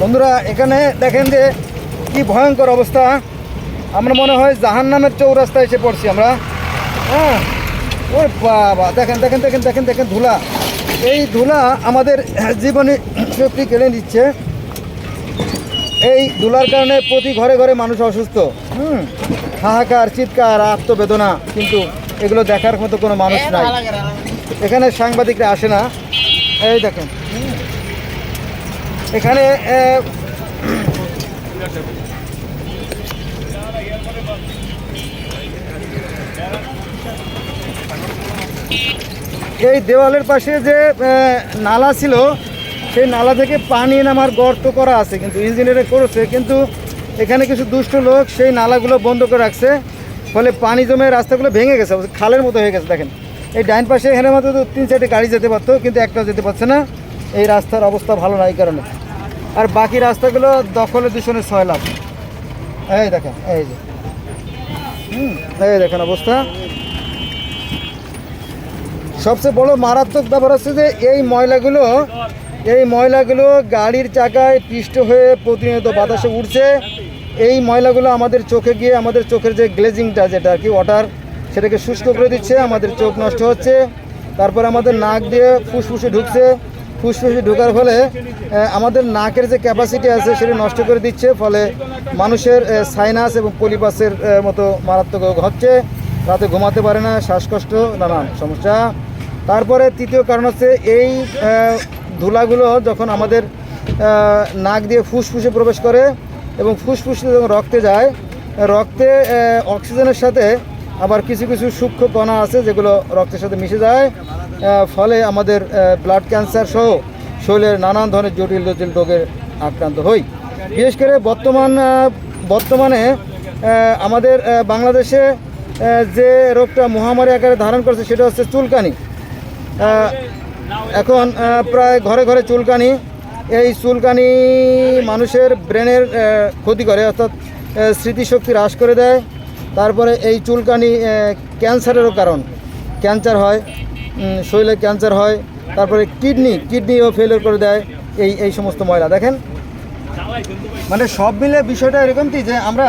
বন্ধুরা এখানে দেখেন যে কি ভয়ঙ্কর অবস্থা। আমরা মনে হয় জাহান নামের চৌরাস্তায় এসে পড়ছি আমরা। হ্যাঁ? ওই বাবা দেখেন দেখেন দেখেন দেখেন দেখেন ধুলা। এই ধুলা আমাদের জীবনে শক্তি কেড়ে নিচ্ছে। এই ধুলার কারণে প্রতি ঘরে ঘরে মানুষ অসুস্থ। হুম? হাহাকার চিৎকার আত্মবেদনা কিন্তু এগুলো দেখার মতো কোনো মানুষ নাই। এখানে সাংবাদিকরা আসে না। এই দেখেন। এখানে এই দেওয়ালের পাশে যে নালা ছিল, সেই নালা থেকে পানি নামার গর্ত করা আছে, কিন্তু ইঞ্জিনিয়ারে করেছে, কিন্তু এখানে কিছু দুষ্ট লোক সেই নালাগুলো বন্ধ করে রাখছে, ফলে পানি জমে রাস্তাগুলো ভেঙে গেছে খালের মতো হয়ে গেছে, দেখেন। এই ডাইন পাশে এখানে মতো তিন চারটে গাড়ি যেতে পারতো, কিন্তু একটা যেতে পারছে না। এই রাস্তার অবস্থা ভালো না এই কারণে। আর বাকি রাস্তাগুলো দখলে দূষণের ছয় লাভ এই দেখেন, এই যে। হুম, এই দেখেন অবস্থা। সবচেয়ে বড় মারাত্মক ব্যাপার হচ্ছে যে এই ময়লাগুলো এই ময়লাগুলো গাড়ির চাকায় পিষ্ট হয়ে প্রতিনিয়ত বাতাসে উঠছে এই ময়লাগুলো আমাদের চোখে গিয়ে, আমাদের চোখের যে গ্লেজিংটা যেটা আর কি ওয়াটার সেটাকে শুষ্ক করে দিচ্ছে, আমাদের চোখ নষ্ট হচ্ছে। তারপর আমাদের নাক দিয়ে ফুসফুসে ঢুকছে। ফুসফুসে ঢোকার ফলে আমাদের নাকের যে ক্যাপাসিটি আছে সেটা নষ্ট করে দিচ্ছে, ফলে মানুষের সাইনাস এবং পলিপাসের মতো মারাত্মক হচ্ছে। রাতে ঘুমাতে পারে না, শ্বাসকষ্ট, নানান সমস্যা। তারপরে তৃতীয় কারণ হচ্ছে এই ধুলাগুলো যখন আমাদের নাক দিয়ে ফুসফুসে প্রবেশ করে এবং ফুসফুসে যখন রক্তে যায়, রক্তে অক্সিজেনের সাথে আবার কিছু কিছু সূক্ষ্ম কণা আছে যেগুলো রক্তের সাথে মিশে যায় ফলে আমাদের ব্লাড ক্যান্সার সহ শরীরের নানান ধরনের জটিল জটিল রোগে আক্রান্ত হই। বিশেষ করে বর্তমান বর্তমানে আমাদের বাংলাদেশে যে রোগটা মহামারী আকারে ধারণ করছে সেটা হচ্ছে চুলকানি। এখন প্রায় ঘরে ঘরে চুলকানি। এই চুলকানি মানুষের ব্রেনের ক্ষতি করে, অর্থাৎ স্মৃতিশক্তি হ্রাস করে দেয়। তারপরে এই চুলকানি ক্যান্সারেরও কারণ। ক্যান্সার হয় শরীরে ক্যান্সার হয়, তারপরে কিডনি, কিডনিও ফেলিওর করে দেয় এই এই সমস্ত ময়লা। দেখেন মানে সব মিলে বিষয়টা এরকম কি যে আমরা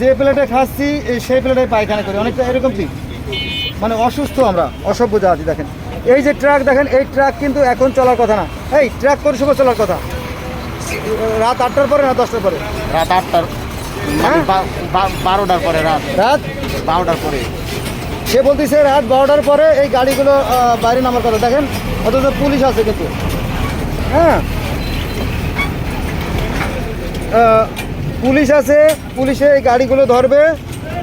যে প্লেটে খাচ্ছি সেই প্লেটে পায়খানা করি। অনেকটা এরকম কি? মানে অসুস্থ আমরা, অসভ্য জাতি, দেখেন। এই যে ট্রাক, দেখেন, এই ট্রাক কিন্তু এখন চলার কথা না। এই, ট্রাক কোন সময় চলার কথা। রাত আটটার পরে না দশটার পরে? রাত আটটার বারোটার পরে রাত। রাত? বারোটার পরে। সে বলতেছে রাত বারোটার পরে এই গাড়িগুলো বাইরে নামার কথা। দেখেন অথচ পুলিশ আছে কিন্তু। হ্যাঁ? পুলিশ আছে পুলিশে এই গাড়িগুলো ধরবে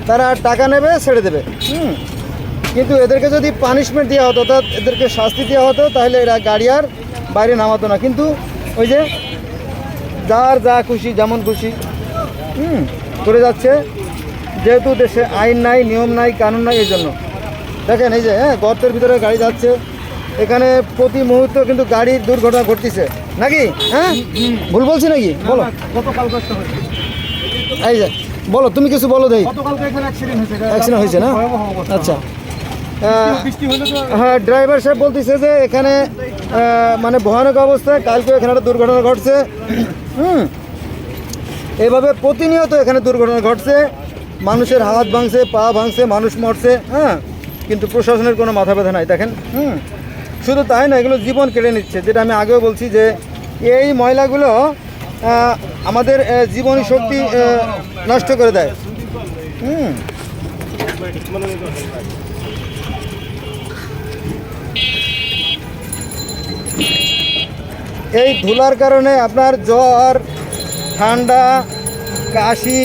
তারা টাকা নেবে ছেড়ে দেবে। হুম? কিন্তু এদেরকে যদি পানিশমেন্ট দেওয়া হতো অর্থাৎ এদেরকে শাস্তি দেওয়া হতো তাহলে এরা গাড়ি আর বাইরে নামাতো না। কিন্তু ওই যে যার যা খুশি যেমন খুশি হুম করে যাচ্ছে। যেহেতু দেশে আইন নাই নিয়ম নাই কানুন নাই এই জন্য। দেখেন এই যে হ্যাঁ গর্তের ভিতরে গাড়ি যাচ্ছে। এখানে প্রতি মুহূর্তে কিন্তু গাড়ির দুর্ঘটনা ঘটতেছে। নাকি? হ্যাঁ? ভুল বলছি নাকি? বলো। এই যে বলো তুমি কিছু বলো দেই। অ্যাক্সিডেন্ট হয়েছে। না? আচ্ছা। হ্যাঁ ড্রাইভার সাহেব বলতেছে যে এখানে মানে ভয়ানক অবস্থায় কালকে এখানে একটা দুর্ঘটনা ঘটছে। হুম এভাবে প্রতিনিয়ত এখানে দুর্ঘটনা ঘটছে। মানুষের হাত ভাঙছে, পা ভাঙছে, মানুষ মরছে হ্যাঁ? কিন্তু প্রশাসনের কোনো মাথা ব্যথা নাই, দেখেন, হুম? শুধু তাই না এগুলো জীবন কেড়ে নিচ্ছে। যেটা আমি আগেও বলছি যে, এই ময়লাগুলো আমাদের জীবনী শক্তি নষ্ট করে দেয়। হুম? এই ধুলার কারণে আপনার জ্বর, ঠান্ডা কাশি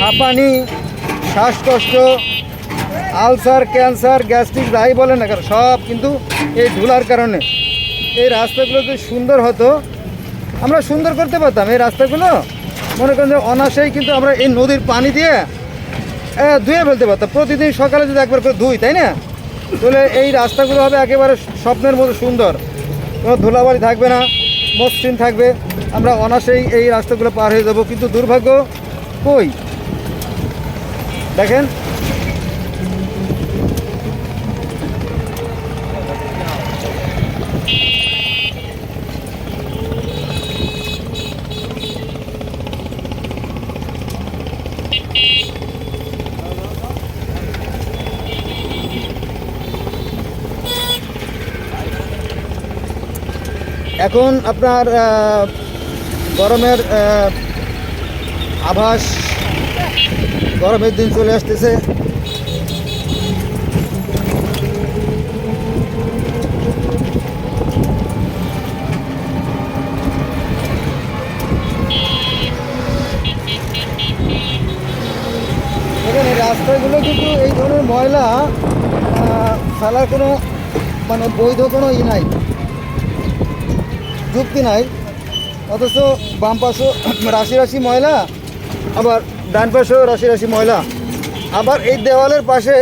হাঁপানি, শ্বাসকষ্ট, আলসার, ক্যান্সার, গ্যাস্ট্রিক, যাই বলে না কারণ সব কিন্তু এই ধুলার কারণে। এই রাস্তাগুলো যদি সুন্দর হতো, আমরা সুন্দর করতে পারতাম এই রাস্তাগুলো। মনে করেন যে অনাসেই কিন্তু আমরা এই নদীর পানি দিয়ে ধুয়ে ফেলতে পারতাম। প্রতিদিন সকালে যদি একবার করে ধুই, তাই না? তাহলে এই রাস্তাগুলো হবে একেবারে স্বপ্নের মতো সুন্দর। কোনো ধুলাবালি থাকবে না। মসৃণ থাকবে। আমরা অনাসেই এই রাস্তাগুলো পার হয়ে যাব। কিন্তু দুর্ভাগ্য কই? দেখেন। এখন আপনার গরমের আভাস, গরমের দিন চলে আসতেছে। রাস্তাগুলো কিন্তু এই ধরনের ময়লা ফেলার কোনো মানে বৈধ কোনো ই নাই। যুক্তি নাই। অথচ বাম পাশেও রাশি রাশি ময়লা আবার ডান পাশেও রাশি রাশি ময়লা আবার এই দেওয়ালের পাশে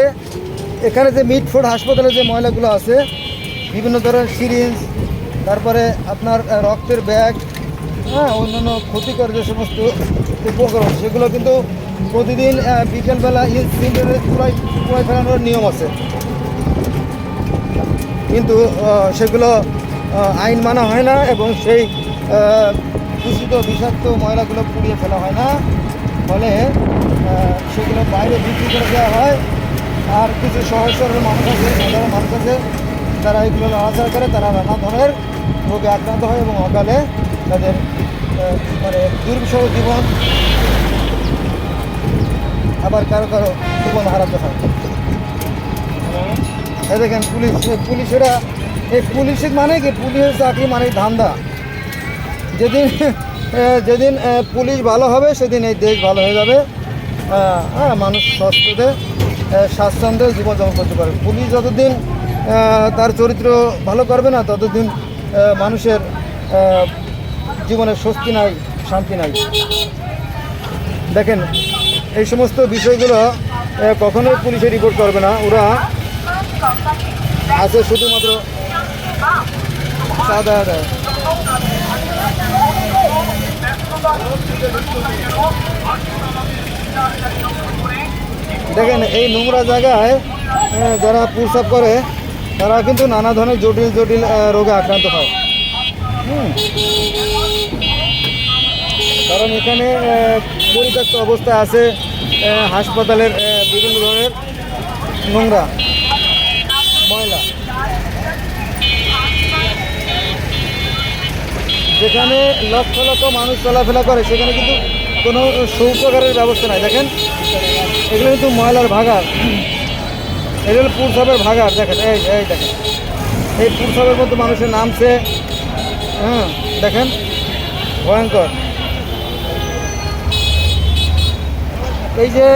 এখানে যে মিটফুড হাসপাতালে যে ময়লাগুলো আছে, বিভিন্ন ধরনের সিরিঞ্জ, তারপরে আপনার রক্তের ব্যাগ হ্যাঁ অন্যান্য ক্ষতিকর যে সমস্ত উপকরণ, সেগুলো কিন্তু প্রতিদিন বিকেলবেলা ইনসিডেন্টে পুরাই পুরাই ফেলানোর নিয়ম আছে। কিন্তু সেগুলো আইন মানা হয় না এবং সেই দূষিত বিষাক্ত ময়লাগুলো পুড়িয়ে ফেলা হয় না। ফলে সেগুলো বাইরে বিক্রি করে দেওয়া হয়। আর কিছু সরল মানুষ আছে, সাধারণ মানুষ আছে, তারা এগুলো নড়াচড়া করে, তারা নানা ধরনের রোগে আক্রান্ত হয় এবং অকালে তাদের মানে দুর্বিষহ জীবন আবার কারও কারও জীবন হারাতে হয়। দেখেন পুলিশ পুলিশেরা এই পুলিশের মানে কি? পুলিশের চাকরি মানে ধান্দা। যেদিন যেদিন পুলিশ ভালো হবে সেদিন এই দেশ ভালো হয়ে যাবে। হ্যাঁ মানুষ আহ, স্বাচ্ছন্দ্যে জীবনযাপন করতে পারবে পুলিশ যতদিন তার চরিত্র ভালো করবে না ততদিন মানুষের জীবনে স্বস্তি নাই শান্তি নাই। দেখেন এই সমস্ত বিষয়গুলো কখনোই পুলিশে রিপোর্ট করবে না। ওরা আছে শুধুমাত্র সাদা দেখেন, এই নোংরা জায়গায় যারা প্রসাব করে, তারা কিন্তু নানা ধরনের জটিল জটিল রোগে আক্রান্ত হয়। কারণ এখানে পরিত্যক্ত অবস্থায় আছে হাসপাতালের বিভিন্ন ধরনের নোংরা ময়লা যেখানে লক্ষ লক্ষ মানুষ চলাফেরা করে, সেখানে কিন্তু কোনো শৌচাগারের ব্যবস্থা নাই। দেখেন, এগুলো কিন্তু ময়লার ভাগার এগুলো হলো পুরসবের ভাগার দেখেন, এই এই দেখেন। এই পুরসবের মধ্যে মানুষের নামছে। হ্যাঁ দেখেন, ভয়ঙ্কর। এই যে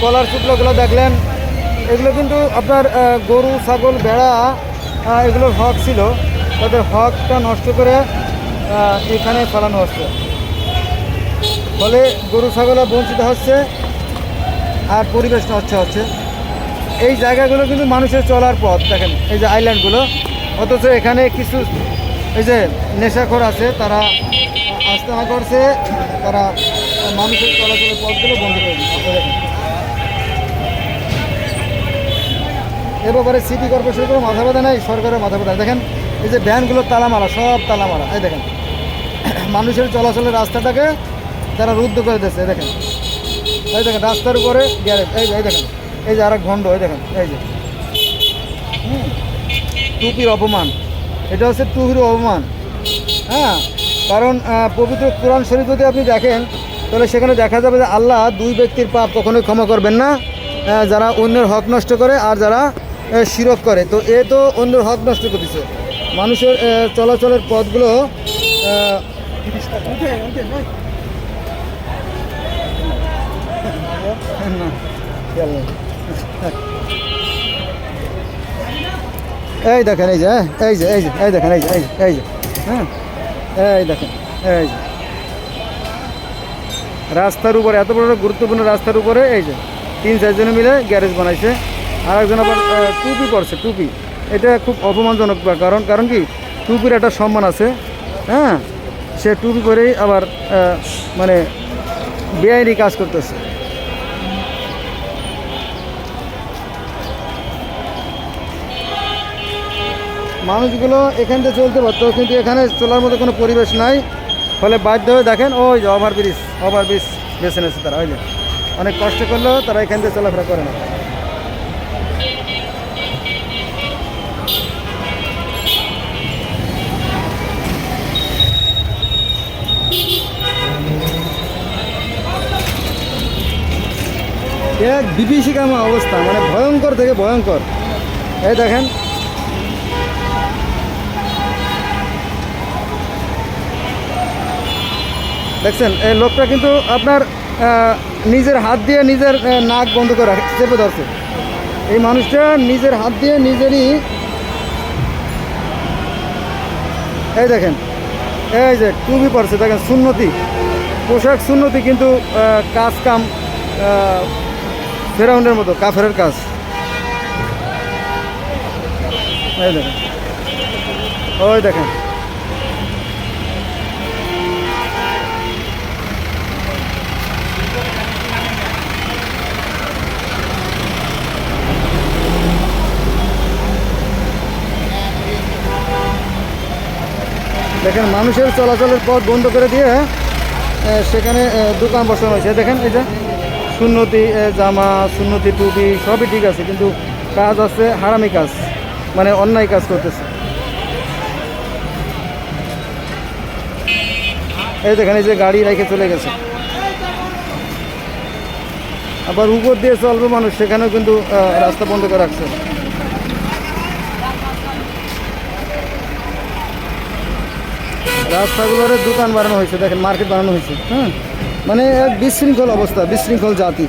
কলার শুকলোগুলো দেখলেন, এগুলো কিন্তু আপনার গরু, ছাগল, ভেড়া এগুলোর হক ছিল। তাদের হকটা নষ্ট করে এখানে ফেলানো হচ্ছে। ফলে গরু ছাগলও বঞ্চিত হচ্ছে আর পরিবেশ নষ্ট হচ্ছে। এই জায়গাগুলো কিন্তু মানুষের চলার পথ, দেখেন, এই যে আইল্যান্ডগুলো অথচ এখানে কিছু, এই যে নেশাখোর আছে, তারা আস্তানা করছে, তারা মানুষের চলাচলের পথগুলো বন্ধ করে দিচ্ছে। এ ব্যাপারে সিটি কর্পোরেশন কোনো মাথা ব্যথা নেই, সরকারের মাথা ব্যথা দেখেন এই যে ভ্যানগুলো তালা মারা সব তালা মারা এই দেখেন। মানুষের চলাচলের রাস্তাটাকে তারা রুদ্ধ করে এই দেখেন। এই দেখেন, রাস্তার উপরে গ্যারেজ, এই এই দেখেন। এই যে আর এক ঘন্ড এই দেখেন, এই যে। টুপির অপমান। এটা হচ্ছে টুপির অপমান। হ্যাঁ কারণ পবিত্র কোরআন শরীফ যদি আপনি দেখেন, তাহলে সেখানে দেখা যাবে যে আল্লাহ দুই ব্যক্তির পাপ কখনোই ক্ষমা করবেন না। যারা অন্যের হক নষ্ট করে আর যারা শিরক করে। তো এ তো অন্যের হক নষ্ট করতেছে মানুষের চলাচলের পথগুলো। এই দেখেন এই যে হ্যাঁ, এই যে এই যে এই দেখেন এই যে এই যে এই যে হ্যাঁ এই দেখেন এই যে রাস্তার উপরে এত বড় গুরুত্বপূর্ণ রাস্তার উপরে এই যে তিন চারজনে মিলে গ্যারেজ বানাইছে আর একজন আবার টুপি পরছে টুপি এটা খুব অপমানজনক কারণ কারণ কি? টুপির একটা সম্মান আছে হ্যাঁ? সে টুপি পরেই আবার মানে বেআইনি কাজ করতেছে। মানুষগুলো এখান থেকে চলতে পারতো, কিন্তু এখানে চলার মতো কোনো পরিবেশ নাই। ফলে বাধ্য হয়ে দেখেন, ওই যে ওভার ব্রিজ ওভার ব্রিজ বেছে নিয়েছে তারা ওই যে অনেক কষ্ট করলেও তারা এখান থেকে চলাফেরা করে না। এক বিভীষিকামা অবস্থা মানে ভয়ঙ্কর থেকে ভয়ঙ্কর। এই দেখেন। দেখছেন, এই লোকটা কিন্তু আপনার নিজের হাত দিয়ে নিজের নাক বন্ধ করে চেপে ধরছে। এই মানুষটা নিজের হাত দিয়ে নিজেরই, এই দেখেন, এই যে টুপি পড়ছে দেখেন, সুন্নতি, পোশাক সুন্নতি কিন্তু কাজ কাম ফেরাউন্ডের মতো, কাফেরের কাজ। ওই দেখেন। দেখেন, মানুষের চলাচলের পথ বন্ধ করে দিয়ে সেখানে দোকান বসানো হয়েছে। দেখেন যে সুন্নতি জামা, সুন্নতি, টুপি, সবই ঠিক আছে, কিন্তু কাজ আছে হারামি কাজ মানে অন্যায় কাজ করতেছে। এই দেখেন, এই যে গাড়ি রেখে চলে গেছে। আবার উপর দিয়ে চলবে মানুষ, সেখানেও কিন্তু রাস্তা বন্ধ করে রাখছে। রাস্তাগুলোর দোকান বানানো হয়েছে, দেখেন, মার্কেট বানানো হয়েছে হ্যাঁ মানে এক বিশৃঙ্খল অবস্থা বিশৃঙ্খল জাতি।